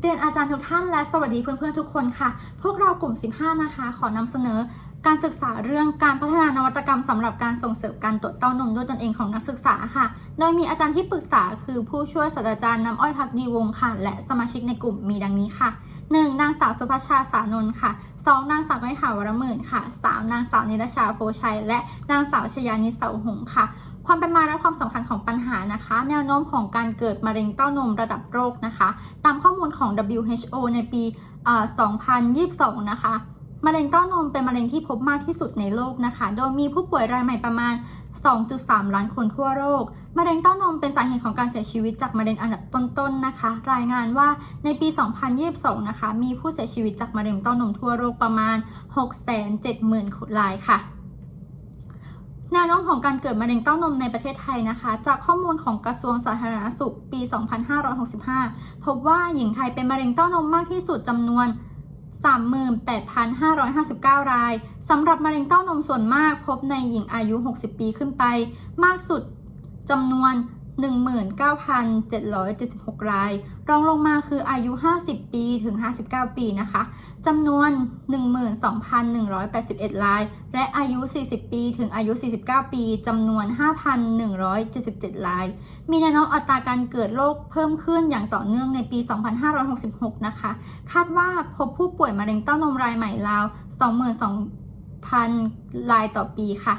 เรียนอาจารย์ทุกท่านและสวัสดีเพื่อนๆทุกคนค่ะ พวกเรากลุ่ม 15 นะคะ ขอนำเสนอการศึกษาเรื่องการพัฒนานวัตกรรมสำหรับการส่งเสริมการตรวจเต้านมด้วยตนเองของนักศึกษาค่ะ โดยมีอาจารย์ที่ปรึกษาคือผู้ช่วยศาสตราจารย์น้ำอ้อยพักดีวงค่ะ และสมาชิกในกลุ่มมีดังนี้ค่ะ 1. นางสาวสุภชาสานนท์ค่ะ 2. นางสาวไม้ถาวรหมื่นค่ะ 3. นางสาวนิรชาโพชัย และนางสาวชยานิสเสาหงส์ค่ะ ความเป็นมาและความสำคัญของปัญหานะคะ แนวโน้มของการเกิดมะเร็งเต้านมระดับโรคนะคะ ตามข้อมูลของ WHO ในปีเอ่อ2022 นะคะมะเร็งเต้านมเป็นมะเร็งที่พบมากที่สุดในโลกนะคะ โดยมีผู้ป่วยรายใหม่ประมาณ 2.3 ล้านคนทั่วโลก มะเร็งเต้านมเป็นสาเหตุของการเสียชีวิตจากมะเร็งอันดับต้นๆนะคะ รายงานว่าในปี 2022 นะคะ มีผู้เสียชีวิตจากมะเร็งเต้านมทั่วโลกประมาณ 670,000รายค่ะ แนวโน้มของการเกิดมะเร็งเต้านมในประเทศไทยนะคะ จากข้อมูลของกระทรวงสาธารณสุขปี 2565 พบว่าหญิงไทยเป็นมะเร็งเต้านมมากที่สุดจำนวน 38,559 รายสำหรับมะเร็งเต้านมส่วนมาก พบในหญิงอายุ 60 ปีขึ้นไป มากสุดจำนวน 19,776 ราย รองลงมาคืออายุ 50 ปีถึง 59 ปีนะคะ จำนวน 12,181 ราย และอายุ 40 ปีถึงอายุ 49 ปี จำนวน 5,177 ราย มีแนวโน้มอัตราการเกิดโรคเพิ่มขึ้นอย่างต่อเนื่องในปี 2566 นะคะ คาดว่าพบผู้ป่วยมะเร็งเต้านมรายใหม่ราว 22,000 รายต่อปีค่ะ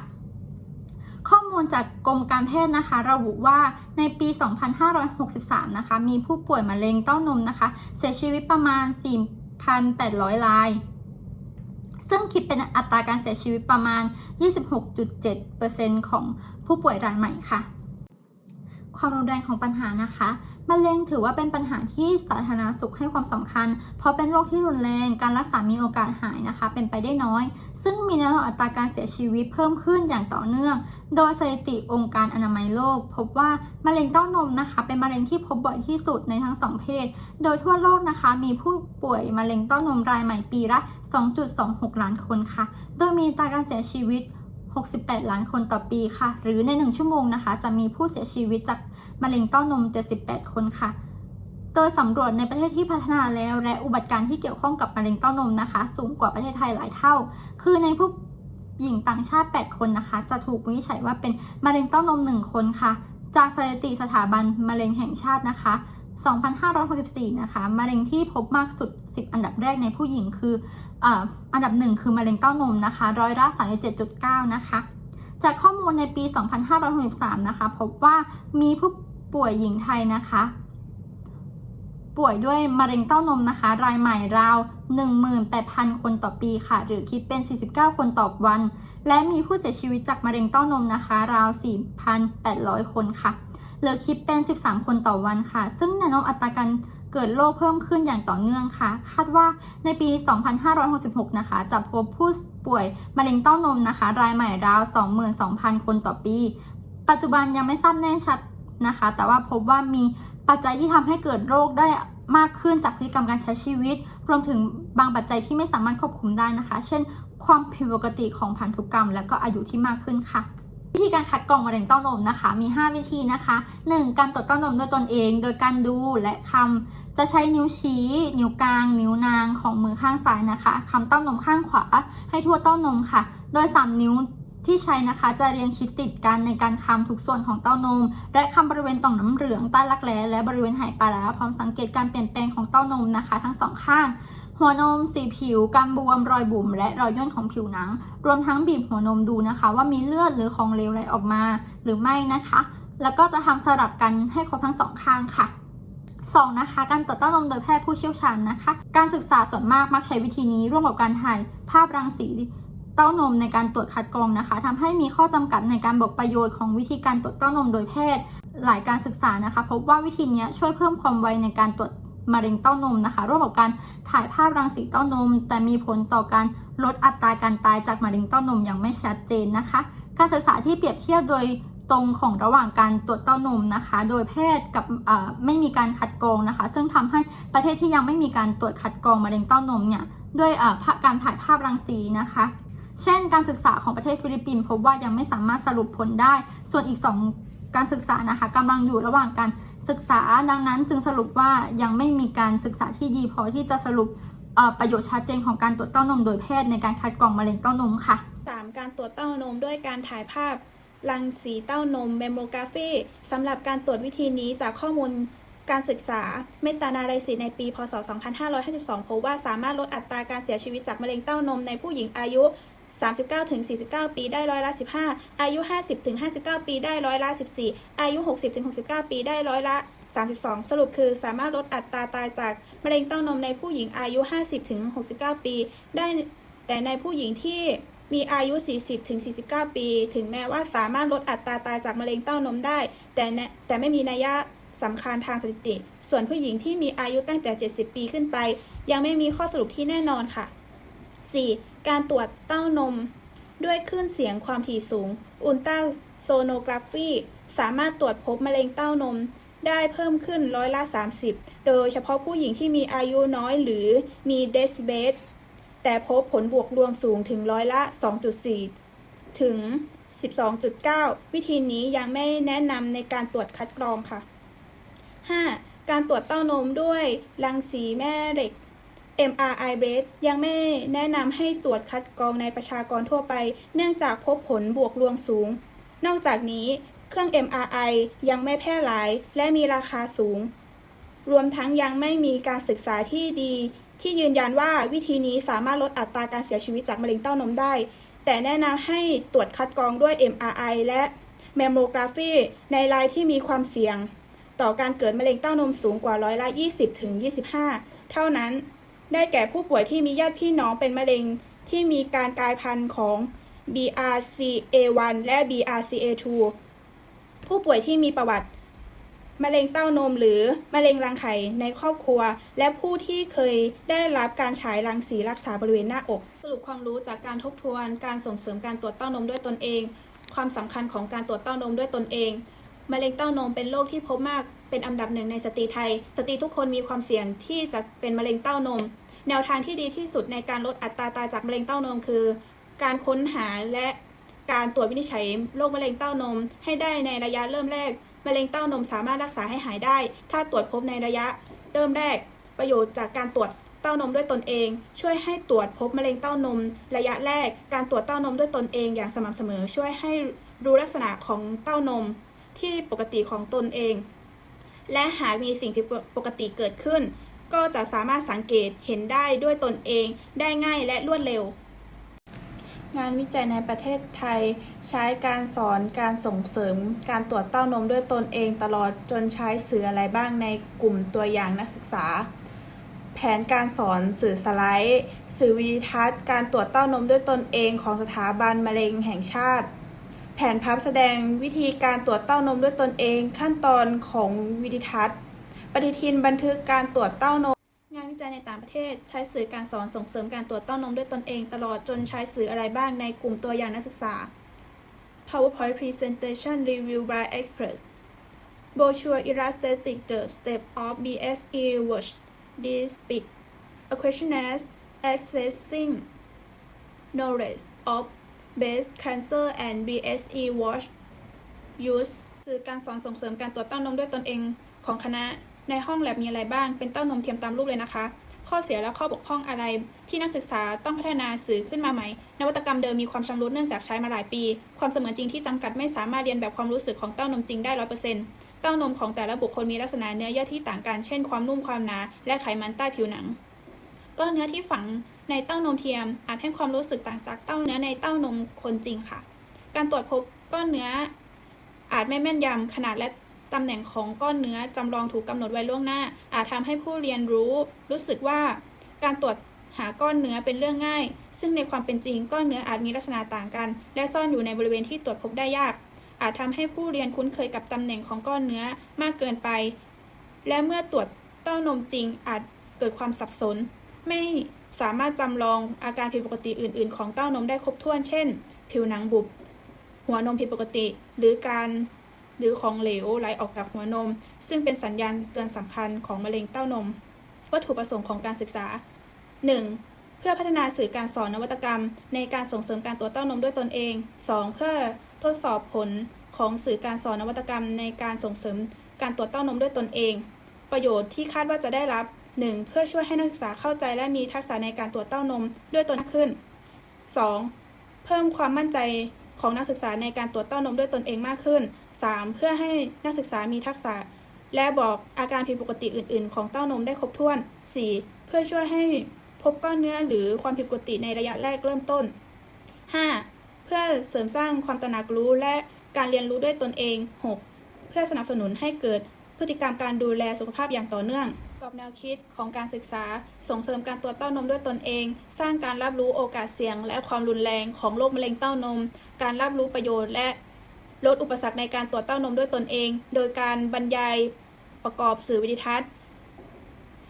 ข้อมูลจากกรมการแพทย์นะคะ ระบุว่าในปี 2563 นะคะ มีผู้ป่วยมะเร็งเต้านมนะคะ เสียชีวิตประมาณ 4,800 ราย ซึ่งคิดเป็นอัตราการเสียชีวิตประมาณ 26.7%ของผู้ป่วยรายใหม่ค่ะ ความรุนแรงของปัญหานะคะมะเร็งถือว่าเป็นปัญหาที่สาธารณสุขให้ความสำคัญ เพราะเป็นโรคที่รุนแรงการรักษามีโอกาสหายนะคะ เป็นไปได้น้อย ซึ่งมีแนวโน้มอัตราการเสียชีวิตเพิ่มขึ้นอย่างต่อเนื่อง โดยสถิติองค์การอนามัยโลก พบว่ามะเร็งเต้านมนะคะ เป็นมะเร็งที่พบบ่อยที่สุดในทั้งสองเพศ โดยทั่วโลกนะคะ มีผู้ป่วยมะเร็งเต้านมรายใหม่ปีละ 2.26 ล้านคนค่ะ โดยมีอัตราการเสียชีวิต 68 ล้านคนต่อปีค่ะ หรือใน 1 ชั่วโมงนะคะ จะมีผู้เสียชีวิตจากมะเร็งเต้านม 78 คนค่ะ โดยสำรวจในประเทศที่พัฒนาแล้ว และอุบัติการณ์ที่เกี่ยวข้องกับมะเร็งเต้านมนะคะ สูงกว่าประเทศไทยหลายเท่า คือในผู้หญิงต่างชาติ 8 คนนะคะ จะถูกวินิจฉัยว่าเป็นมะเร็งเต้านม 1 คนค่ะ จากสถิติสถาบันมะเร็งแห่งชาตินะคะ 2564 นะคะ มะเร็งที่พบมากสุด 10 อันดับแรกในผู้หญิงคือออันดับหนึ่งคือมะเร็งเต้านมนะคะ ร้อยละ37.9 นะคะ จากข้อมูลในปี 2563 นะคะ พบว่ามีผู้ป่วยหญิงไทยนะคะ ป่วยด้วยมะเร็งเต้านมนะคะ รายใหม่ราว 18,000 คนต่อปีค่ะ หรือคิดเป็น 49 คนต่อวัน และมีผู้เสียชีวิตจากมะเร็งเต้านมนะคะ ราว 4,800 คนค่ะ หรือคิดเป็น 13 คนต่อวันค่ะ ซึ่งแนวโน้มอัตราการเกิดโรคเพิ่มขึ้นอย่างต่อเนื่องค่ะ คาดว่าในปี 2566 นะคะ จะพบผู้ป่วยมะเร็งเต้านมนะคะ รายใหม่ราว 22,000 คนต่อปี ปัจจุบันยังไม่ทราบแน่ชัดนะคะ แต่ว่าพบว่ามีปัจจัยที่ทำให้เกิดโรคได้มากขึ้นจากพฤติกรรมการใช้ชีวิต รวมถึงบางปัจจัยที่ไม่สามารถควบคุมได้นะคะ เช่น ความผิดปกติของพันธุกรรม และก็อายุที่มากขึ้นค่ะ วิธีการคัดกรองมะเร็งเต้านมนะคะ มี 5 วิธีนะคะ 1. การตรวจเต้านมด้วยตนเอง โดยการดูและคำจะใช้นิ้วชี้ นิ้วกลาง นิ้วนางของมือข้างซ้ายนะคะคำเต้านมข้างขวา ให้ทั่วเต้านมค่ะ โดย 3 นิ้วที่ใช้นะคะจะเรียงชิดติดกันในการคำทุกส่วนของเต้านม และคำบริเวณต่อมน้ำเหลืองใต้รักแร้และบริเวณไหปลาร้าพร้อมสังเกตการเปลี่ยนแปลงของเต้านมนะคะ ทั้งสองข้าง หัวนมสีผิวการบวมรอยบุ๋มและรอยย่นของผิวหนัง รวมทั้งบีบหัวนมดูนะคะ ว่ามีเลือดหรือของเหลวไหลออกมาหรือไม่นะคะ แล้วก็จะทำสลับกันให้ครบทั้งสองข้างค่ะ 2. นะคะ การตรวจเต้านมโดยแพทย์ผู้เชี่ยวชาญนะคะ การศึกษาส่วนมากมักใช้วิธีนี้ร่วมกับการถ่ายภาพรังสีเต้านมในการตรวจคัดกรองนะคะทำให้มีข้อจำกัดในการบอกประโยชน์ของวิธีการตรวจเต้านมโดยแพทย์ หลายการศึกษานะคะ พบว่าวิธีนี้ช่วยเพิ่มความไวในการตรวจ มะเร็งเต้านมนะคะ ร่วมกับการถ่ายภาพรังสีเต้านม แต่มีผลต่อการลดอัตราการตายจากมะเร็งเต้านมอย่างไม่ชัดเจนนะคะ การศึกษาที่เปรียบเทียบโดยตรงของระหว่างการตรวจเต้านมนะคะ โดยแพทย์กับไม่มีการคัดกรองนะคะ ซึ่งทำให้ประเทศที่ยังไม่มีการตรวจคัดกรองมะเร็งเต้านมเนี่ยด้วยการถ่ายภาพรังสีนะคะเช่น การศึกษาของประเทศฟิลิปปินส์พบว่ายังไม่สามารถสรุปผลได้ ส่วนอีก 2 การศึกษานะคะกำลังอยู่ระหว่างการ ศึกษาดังนั้นจึงสรุปว่ายังไม่มีการศึกษาที่ดีพอที่จะสรุปประโยชน์ชัดเจนของการตรวจเต้านมโดยแพทย์ในการคัดกรองมะเร็งเต้านมค่ะ 3. การตรวจเต้านมด้วยการถ่ายภาพรังสีเต้านมเมมโมกราฟีสำหรับการตรวจวิธีนี้จากข้อมูลการศึกษาเมตานาไรซิสในปี พศ 2552 พบว่าสามารถลดอัตราการเสียชีวิตจากมะเร็งเต้านมในผู้หญิงอายุ 39-49 ปีได้ร้อยละ 15 อายุ 50-59 ปีได้ร้อยละ 14 อายุ 60-69 ปีได้ร้อยละ 32 สรุปคือสามารถลดอัตราตายจากมะเร็งเต้านมในผู้หญิงอายุ 50-69 ปี ได้แต่ในผู้หญิงที่มีอายุ 40-49 ปี ถึงแม้ว่าสามารถลดอัตราตายจากมะเร็งเต้านมได้ แต่แนแต่ไม่มีนัยยะสำคัญทางสถิติ ส่วนผู้หญิงที่มีอายุตั้งแต่ 70 ปีขึ้นไป ยังไม่มีข้อสรุปที่แน่นอนค่ะ 4. การตรวจเต้านม ด้วยคลื่นเสียงความถี่สูงอุลตราโซโนกราฟีสามารถตรวจพบมะเร็งเต้านมได้เพิ่มขึ้นร้อยละ 30 โดยเฉพาะผู้หญิงที่มีอายุน้อยหรือมีเดซิเบตแต่พบผลบวกรวมสูงถึงร้อยละ 2.4 ถึง 12.9 วิธีนี้ยังไม่แนะนำในการตรวจคัดกรองค่ะ 5. การตรวจเต้านมด้วยรังสีแม่เหล็ก MRI b a s e ยังไม่แนะนำให้ตรวจคัดกรองในประชากรทั่วไป เนื่องจากพบผลบวกรวมสูง นอกจากนี้เครื่อง MRI ยังไม่แพร่หลายและมีราคาสูง รวมทั้งยังไม่มีการศึกษาที่ดี ที่ยืนยันว่าวิธีนี้สามารถลดอัตราการเสียชีวิตจากมะเร็งเต้านมได้ แต่แนะนำให้ตรวจคัดกรองด้วย MRI และแมมโมกราฟีในรายที่มีความเสี่ยง ต่อการเกิดมะเร็งเต้านมสูงกว่าร้อยละ 20ถึง25 เท่านั้น ได้แก่ผู้ป่วยที่มีญาติพี่น้องเป็นมะเร็งที่มีการกลายพันธุ์ของ BRCA1 และ BRCA2 ผู้ป่วยที่มีประวัติมะเร็งเต้านมหรือมะเร็งรังไข่ในครอบครัว และผู้ที่เคยได้รับการฉายรังสีรักษาบริเวณหน้าอก สรุปความรู้จากการทบทวน การส่งเสริมการตรวจเต้านมด้วยตนเอง ความสำคัญของการตรวจเต้านมด้วยตนเอง มะเร็งเต้านมเป็นโรคที่พบมากเป็นอันดับหนึ่งในสตรีไทย สตรีทุกคนมีความเสี่ยงที่จะเป็นมะเร็งเต้านม แนวทางที่ดีที่สุดในการลดอัตราตายจากมะเร็งเต้านมคือ การค้นหาและการตรวจวินิจฉัยโรคมะเร็งเต้านม ให้ได้ในระยะเริ่มแรก มะเร็งเต้านมสามารถรักษาให้หายได้ ถ้าตรวจพบในระยะเริ่มแรก ประโยชน์จากการตรวจเต้านมด้วยตนเอง ช่วยให้ตรวจพบมะเร็งเต้านม ระยะแรก การตรวจเต้านมด้วยตนเองอย่างสม่ำเสมอ ช่วยให้รู้ลักษณะของเต้านม ที่ปกติของตนเอง และหากมีสิ่งผิดปกติเกิดขึ้น ก็จะสามารถสังเกตเห็นได้ด้วยตนเองได้ง่ายและรวดเร็ว งานวิจัยในประเทศไทยใช้การสอนการส่งเสริม การตรวจเต้านมด้วยตนเองตลอดจนใช้สื่ออะไรบ้างในกลุ่มตัวอย่างนักศึกษาแผนการสอนสื่อสไลด์ สื่อวิดีทัศน์ การตรวจเต้านมด้วยตนเองของสถาบันมะเร็งแห่งชาติ แผนพับแสดงวิธีการตรวจเต้านมด้วยตนเอง ขั้นตอนของวิดีทัศน์ปฏิทินบันทึกการตรวจเต้านม งานวิจัยในต่างประเทศ ใช้สื่อการสอนส่งเสริมการตรวจเต้านมด้วยตนเอง ตลอดจนใช้สื่ออะไรบ้างในกลุ่มตัวอย่างนักศึกษา PowerPoint presentation review by experts brochure illustrating the step of BSE watch this bit a questionnaire accessing knowledge of breast cancer and BSE watch use สื่อการสอนส่งเสริมการตรวจเต้านมด้วยตนเองของคณะ ในห้องแลบมีอะไรบ้าง เป็นเต้านมเทียมตามรูปเลยนะคะ ข้อเสียและข้อบกพร่องอะไรที่นักศึกษาต้องพัฒนาสื่อขึ้นมาใหม่ นวัตกรรมเดิมมีความชำรุดเนื่องจากใช้มาหลายปี ความเสมือนจริงที่จำกัดไม่สามารถเรียนแบบความรู้สึกของเต้านมจริงได้ร้อยเปอร์เซ็นต์เต้านมของแต่ละบุคคลมีลักษณะเนื้อเยื่อที่ต่างกัน เช่น ความนุ่มความหนา และไขมันใต้ผิวหนัง ก้อนเนื้อที่ฝัง ในเต้านมเทียมอาจให้ความรู้สึกต่างจากเต้าเนื้อในเต้านมคนจริงค่ะ การตรวจพบก้อนเนื้อ อาจไม่แม่นยำขนาดและตำแหน่งของก้อนเนื้อจำลองถูกกำหนดไว้ล่วงหน้า อาจทำให้ผู้เรียนรู้ รู้สึกว่า การตรวจหาก้อนเนื้อเป็นเรื่องง่าย ซึ่งในความเป็นจริงก้อนเนื้ออาจมีลักษณะต่างกัน และซ่อนอยู่ในบริเวณที่ตรวจพบได้ยาก อาจทำให้ผู้เรียนคุ้นเคยกับตำแหน่งของก้อนเนื้อมากเกินไป และเมื่อตรวจเต้านมจริงอาจเกิดความสับสน ไม่ สามารถจำลองอาการผิดปกติอื่น ๆ ของเต้านมได้ครบถ้วน เช่น ผิวหนังบุบ หัวนมผิดปกติ หรือการหรือของเหลวไหลออกจากหัวนม ซึ่งเป็นสัญญาณเตือนสำคัญของมะเร็งเต้านม วัตถุประสงค์ของการศึกษา 1. เพื่อพัฒนาสื่อการสอนนวัตกรรม ในการส่งเสริมการตรวจเต้านมด้วยตนเอง 2. เพื่อทดสอบผลของสื่อการสอนนวัตกรรม ในการส่งเสริมการตรวจเต้านมด้วยตนเอง ประโยชน์ที่คาดว่าจะได้รับ 1. เพื่อช่วยให้นักศึกษาเข้าใจและมีทักษะในการตรวจเต้านมด้วยตนมากขึ้น 2. เพิ่มความมั่นใจของนักศึกษาในการตรวจเต้านมด้วยตนเองมากขึ้น 3. เพื่อให้นักศึกษามีทักษะ และบอกอาการผิดปกติอื่น ๆ ของเต้านมได้ครบถ้วน 4. เพื่อช่วยให้พบก้อนเนื้อหรือความผิดปกติในระยะแรกเริ่มต้น 5. เพื่อเสริมสร้างความตระหนักรู้และการเรียนรู้ด้วยตนเอง 6. เพื่อสนับสนุนให้เกิดพฤติกรรมการดูแลสุขภาพอย่างต่อเนื่อง อบแนวคิดของการศึกษา ส่งเสริมการตรวจเต้านมด้วยตนเอง สร้างการรับรู้โอกาสเสี่ยง และความรุนแรงของโรคมะเร็งเต้านม การรับรู้ประโยชน์และลดอุปสรรคในการตรวจเต้านมด้วยตนเอง โดยการบรรยายประกอบสื่อวิดิทัศน์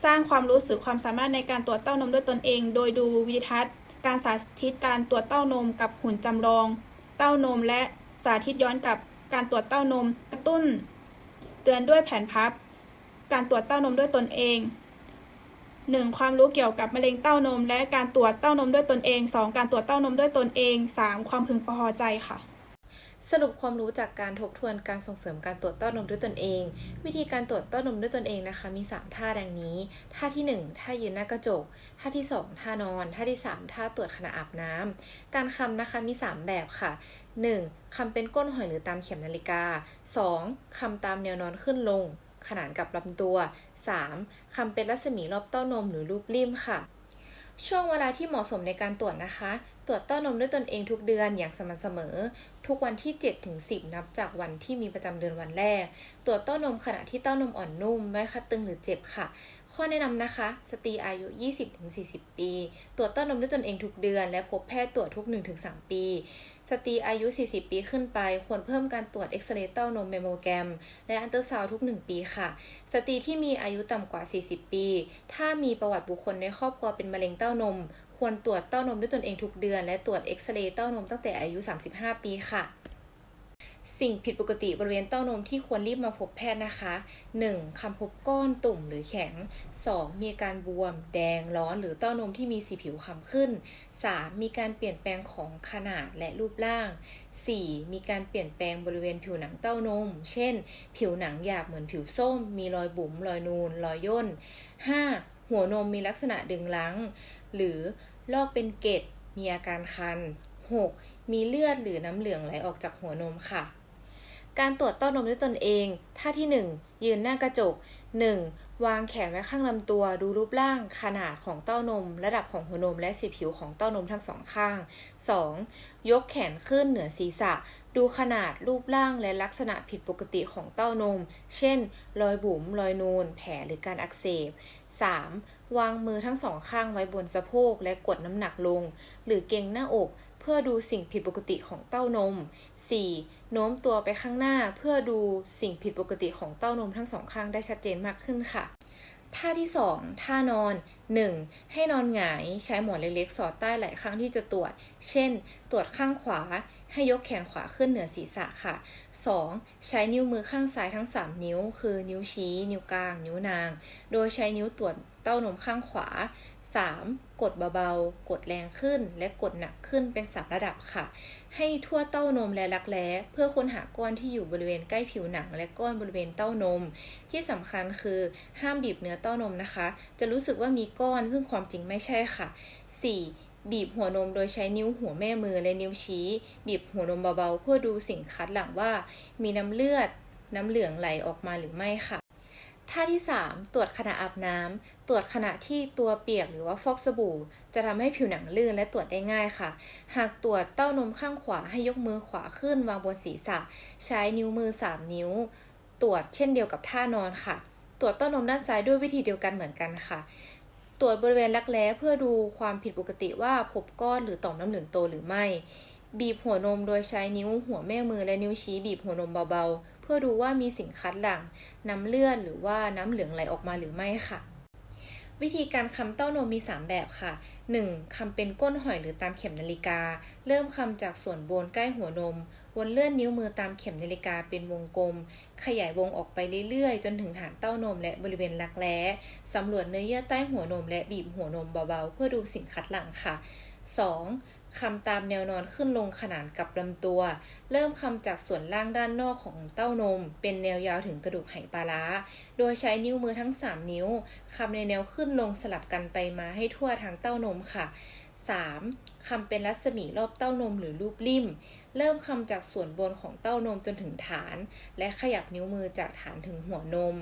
สร้างความรู้สึกความสามารถในการตรวจเต้านมด้วยตนเอง โดยดูวิดิทัศน์ การสาธิตการตรวจเต้านมกับหุ่นจำลอง เต้านมและสาธิตย้อนกับการตรวจเต้านม กระตุ้น เตือนด้วยแผ่นพับ การตรวจเต้านมด้วยตนเอง 1. ความรู้เกี่ยวกับมะเร็งเต้านม และการตรวจเต้านมด้วยตนเอง 2. การตรวจเต้านมด้วยตนเอง 3. ความพึงพอใจค่ะ สรุปความรู้จากการทบทวนการส่งเสริมการตรวจเต้านมด้วยตนเอง วิธีการตรวจเต้านมด้วยตนเองนะคะ มี 3 ท่าดังนี้ ท่าที่ 1 ท่ายืนหน้ากระจก ท่าที่ 2 ท่านอน ท่าที่ 3 ท่าตรวจขณะอาบน้ำการคำนะคะมี 3 แบบค่ะ 1. คำเป็นก้นหอยหรือตามเข็มนาฬิกา 2. คำตามแนวนอนขึ้นลง ขนานกับลำตัว 3. คำเป็นรัศมีรอบเต้านมหรือรูปริ่มค่ะ ช่วงเวลาที่เหมาะสมในการตรวจนะคะ ตรวจเต้านมด้วยตนเองทุกเดือนอย่างสม่ำเสมอ ทุกวันที่ 7 ถึง 10 นับจากวันที่มีประจำเดือนวันแรก ตรวจเต้านมขณะที่เต้านมอ่อนนุ่ม ไม่คัดตึงหรือเจ็บค่ะข้อแนะนำนะคะ สตรีอายุ 20-40 ปี ตรวจเต้านมด้วยตนเองทุกเดือน และพบแพทย์ตรวจทุก 1-3 ปี สตรีอายุ 40 ปีขึ้นไป ควรเพิ่มการตรวจเอ็กซเรย์เต้านมเมโมแกรม และอันเตอร์ซาวทุก 1 ปีค่ะ สตรีที่มีอายุต่ำกว่า 40 ปี ถ้ามีประวัติบุคคลในครอบครัวเป็นมะเร็งเต้านม ควรตรวจเต้านมด้วยตนเองทุกเดือน และตรวจเอ็กซเรย์เต้านมตั้งแต่อายุ 35 ปีค่ะ สิ่งผิดปกติบริเวณเต้านมที่ควรรีบมาพบแพทย์นะคะ 1. คำพบก้อนตุ่มหรือแข็ง 2. มีการบวม แดงร้อนหรือเต้านมที่มีสีผิวคล้ำขึ้น 3. มีการเปลี่ยนแปลงของขนาดและรูปร่าง 4. มีการเปลี่ยนแปลงบริเวณผิวหนังเต้านม เช่น ผิวหนังหยาบเหมือนผิวส้ม มีรอยบุ๋มรอยนูน รอยย่น 5. หัวนมมีลักษณะดึงลัง หรือลอกเป็นเกล็ดมีอาการคัน 6. มีเลือดหรือน้ำเหลืองไหลออกจากหัวนมค่ะ การตรวจเต้านมด้วยตนเอง ท่าที่ 1 ยืนหน้ากระจก 1. วางแขนไว้ข้างลำตัว ดูรูปร่างขนาดของเต้านม ระดับของหัวนมและสีผิวของเต้านมทั้งสองข้าง 2. ยกแขนขึ้นเหนือศีรษะ ดูขนาดรูปร่างและลักษณะผิดปกติของเต้านม เช่น รอยบุ๋ม รอยนูน แผลหรือการอักเสบ 3. วางมือทั้งสองข้างไว้บนสะโพกและกดน้ำหนักลง หรือเกรงหน้าอก พื่อดูสิ่งผิดปกติของเต้านม 4. โน้มตัวไปข้างหน้าเพื่อดูสิ่งผิดปกติของเต้านมทั้งสองข้างได้ชัดเจนมากขึ้นค่ะ ท่าที่ 2 ท่านอน 1. ให้นอนหงายใช้หมอนเล็กๆ สอดใต้ไหล่ข้างที่จะตรวจ เช่น ตรวจข้างขวา ให้ยกแขนขวาขึ้นเหนือศีรษะค่ะ 2. ใช้นิ้วมือข้างซ้ายทั้ง 3 นิ้ว คือนิ้วชี้ นิ้วกลาง นิ้วนาง โดยใช้นิ้วตรวจเต้านมข้างขวา 3. กดเบาๆ กดแรงขึ้น และกดหนักขึ้นเป็นสามระดับค่ะ ให้ทั่วเต้านมและรักแร้เพื่อค้นหาก้อนที่อยู่บริเวณใกล้ผิวหนัง และก้อนบริเวณเต้านม ที่สำคัญคือห้ามบีบเนื้อเต้านมนะคะ จะรู้สึกว่ามีก้อนซึ่งความจริงไม่ใช่ค่ะ 4. บีบหัวนมโดยใช้นิ้วหัวแม่มือและนิ้วชี้ บีบหัวนมเบาๆ เพื่อดูสิ่งคัดหลังว่า มีน้ำเลือด น้ำเหลืองไหลออกมาหรือไม่ค่ะท่าที่ 3 ตรวจขณะอาบน้ำ ตรวจขณะที่ตัวเปียกหรือว่าฟอกสบู่ จะทำให้ผิวหนังลื่นและตรวจได้ง่ายค่ะ หากตรวจเต้านมข้างขวาให้ยกมือขวาขึ้นวางบนศีรษะ ใช้นิ้วมือ 3 นิ้ว ตรวจเช่นเดียวกับท่านอนค่ะ ตรวจเต้านมด้านซ้ายด้วยวิธีเดียวกันเหมือนกันค่ะ ตรวจบริเวณรักแร้เพื่อดูความผิดปกติว่าพบก้อนหรือต่อมน้ำเหลืองโตหรือไม่ บีบหัวนมโดยใช้นิ้วหัวแม่มือและนิ้วชี้บีบหัวนมเบาๆ เพื่อดูว่ามีสิ่งคัดหลั่งน้ำเลือดหรือว่าน้ำเหลืองไหลออกมาหรือไม่ค่ะ วิธีการคำเต้านมมี 3 แบบค่ะ 1. คำเป็นก้นหอยหรือตามเข็มนาฬิกา เริ่มคำจากส่วนบนใกล้หัวนม วนเลื่อนนิ้วมือตามเข็มนาฬิกาเป็นวงกลม ขยายวงออกไปเรื่อยๆ จนถึงฐานเต้านมและบริเวณรักแร้สำรวจเนื้อเยื่อใต้หัวนมและบีบหัวนมเบาๆ เพื่อดูสิ่งคัดหลั่งค่ะ 2. คำตามแนวนอนขึ้นลงขนานกับลำตัว เริ่มคำจากส่วนล่างด้านนอกของเต้านม เป็นแนวยาวถึงกระดูกไหปลาร้า โดยใช้นิ้วมือทั้ง 3 นิ้วคำในแนวขึ้นลงสลับกันไปมาให้ทั่วทางเต้านมค่ะ 3. คำเป็นรัศมีรอบเต้านมหรือรูปริ่มเริ่มคำจากส่วนบนของเต้านมจนถึงฐาน และขยับนิ้วมือจากฐานถึงหัวนม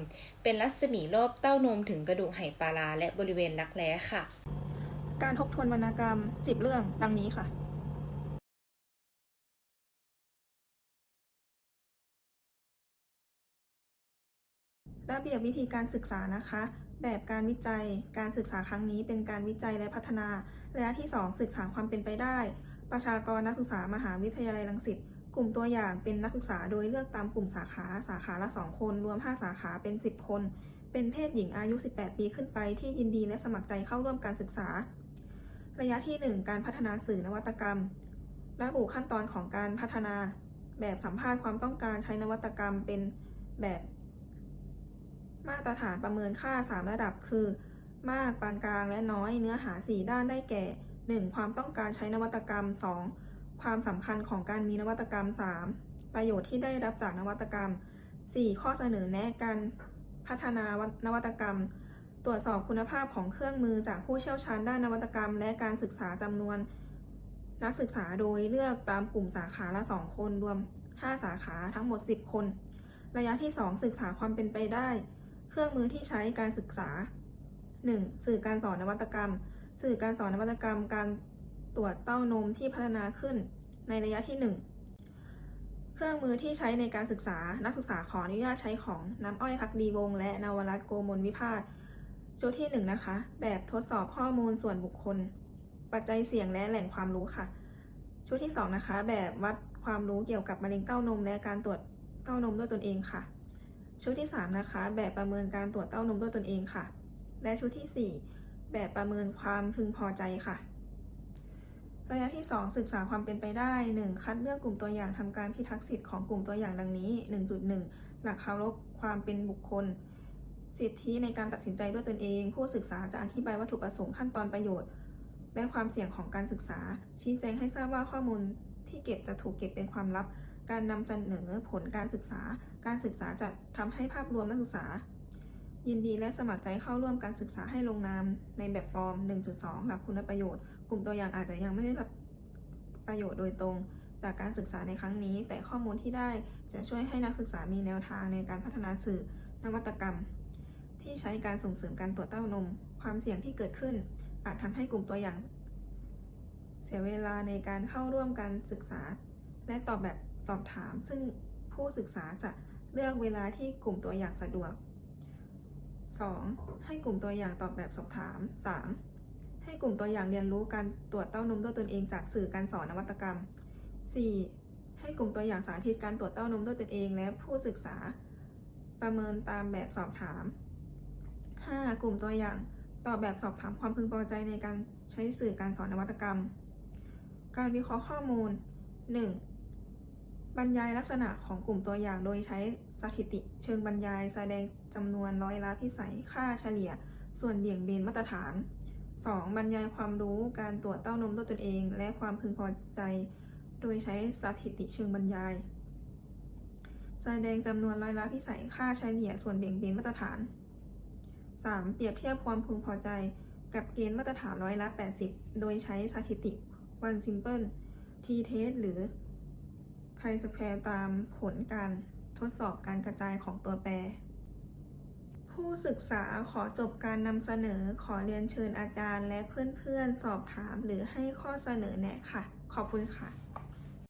เป็นรัศมีรอบเต้านมถึงกระดูกไหปลาร้าและบริเวณรักแร้ค่ะ การทบทวนวรรณกรรม 10 เรื่อง ดังนี้ค่ะระเบียบวิธีการศึกษานะคะ แบบการวิจัย การศึกษาครั้งนี้เป็นการวิจัยและพัฒนาระยะที่ 2 ศึกษาความเป็นไปได้ ประชากรนักศึกษามหาวิทยาลัยรังสิต กลุ่มตัวอย่างเป็นนักศึกษาโดยเลือกตามกลุ่มสาขา สาขาละ 2 คน รวม 5 สาขาเป็น 10 คน เป็นเพศหญิงอายุ 18 ปีขึ้นไปที่ยินดีและสมัครใจเข้าร่วมการศึกษา ระยะที่ 1 การพัฒนาสื่อนวัตกรรม ระบุขั้นตอนของการพัฒนา แบบสัมภาษณ์ความต้องการใช้นวัตกรรมเป็นแบบ มาตรฐานประเมินค่า 3 ระดับ คือ มากปานกลางและน้อยเนื้อหา 4 ด้านได้แก่ 1. ความต้องการใช้นวัตกรรม 2. ความสำคัญของการมีนวัตกรรม 3. ประโยชน์ที่ได้รับจากนวัตกรรม 4. ข้อเสนอแนะการพัฒนานวัตกรรม ตรวจสอบคุณภาพของเครื่องมือจากผู้เชี่ยวชาญด้านนวัตกรรม และการศึกษาจำนวน นักศึกษาโดยเลือกตามกลุ่มสาขาละ 2 คนรวม 5 สาขาทั้งหมด 10 คน ระยะที่ 2 ศึกษาความเป็นไปได้ เครื่องมือที่ใช้การศึกษา 1. สื่อการสอนนวัตกรรม สื่อการสอนนวัตกรรม การตรวจเต้านมที่พัฒนาขึ้นในระยะที่ 1เครื่องมือที่ใช้ในการศึกษา นักศึกษาขออนุญาตใช้ของน้ำอ้อยพักดีวง และนวรัตโกมลวิพาท ชุดที่1นะคะ แบบทดสอบข้อมูลส่วนบุคคล ปัจจัยเสี่ยงและแหล่งความรู้ค่ะ ชุดที่ 2 นะคะ แบบวัดความรู้เกี่ยวกับมะเร็งเต้านมและการตรวจเต้านมด้วยตนเองค่ะ ชุดที่ 3 นะคะ แบบประเมินการตรวจเต้านมด้วยตนเองค่ะ และชุดที่ 4 แบบประเมินความพึงพอใจค่ะ ระยะที่ 2 ศึกษาความเป็นไปได้ 1. คัดเลือกกลุ่มตัวอย่างทำการพิทักษ์สิทธิ์ของกลุ่มตัวอย่างดังนี้ 1.1 หลักเคารพความเป็นบุคคล สิทธิในการตัดสินใจด้วยตนเอง ผู้ศึกษาจะอธิบายวัตถุประสงค์ขั้นตอนประโยชน์ และความเสี่ยงของการศึกษา ชี้แจงให้ทราบว่าข้อมูลที่เก็บจะถูกเก็บเป็นความลับ การนำเสนอผลการศึกษา การศึกษาจะทำให้ภาพรวมนักศึกษา ยินดีและสมัครใจเข้าร่วมการศึกษาให้ลงนามในแบบฟอร์ม 1.2 หลักคุณประโยชน์ กลุ่มตัวอย่างอาจจะยังไม่ได้รับประโยชน์โดยตรงจากการศึกษาในครั้งนี้ แต่ข้อมูลที่ได้จะช่วยให้นักศึกษามีแนวทางในการพัฒนาสื่อนวัตกรรม ที่ใช้การส่งเสริมการตรวจเต้านม ความเสี่ยงที่เกิดขึ้น อาจทำให้กลุ่มตัวอย่าง เสียเวลาในการเข้าร่วมการศึกษา และตอบแบบสอบถาม ซึ่งผู้ศึกษาจะเลือกเวลาที่กลุ่มตัวอย่างสะดวก 2. ให้กลุ่มตัวอย่างตอบแบบสอบถาม 3. ให้กลุ่มตัวอย่างเรียนรู้การตรวจเต้านมด้วยตนเองจากสื่อการสอนนวัตกรรม 4. ให้กลุ่มตัวอย่างสาธิตการตรวจเต้านมด้วยตนเองและผู้ศึกษา ประเมินตามแบบสอบถาม 5. กลุ่มตัวอย่าง ตอบแบบสอบถามความพึงพอใจในการใช้สื่อการสอนนวัตกรรม การวิเคราะห์ข้อมูล 1. บรรยายลักษณะของกลุ่มตัวอย่างโดยใช้สถิติ เชิงบรรยายแสดงจำนวนร้อยละพิสัยค่าเฉลี่ย ส่วนเบี่ยงเบนมาตรฐาน 2. บรรยายความรู้การตรวจเต้านมด้วยตนเอง และความพึงพอใจ โดยใช้สถิติเชิงบรรยาย แสดงจำนวนร้อยละพิสัยค่าเฉลี่ยส่วนเบี่ยงเบนมาตรฐาน 3. เปรียบเทียบความพึงพอใจกับเกณฑ์มาตรฐานร้อยละ 80 โดยใช้สถิติ one simple t test หรือ chi square ตามผลการทดสอบการกระจายของตัวแปร ผู้ศึกษาขอจบการนำเสนอขอเรียนเชิญอาจารย์และเพื่อนๆ สอบถามหรือให้ข้อเสนอแนะค่ะ ขอบคุณค่ะ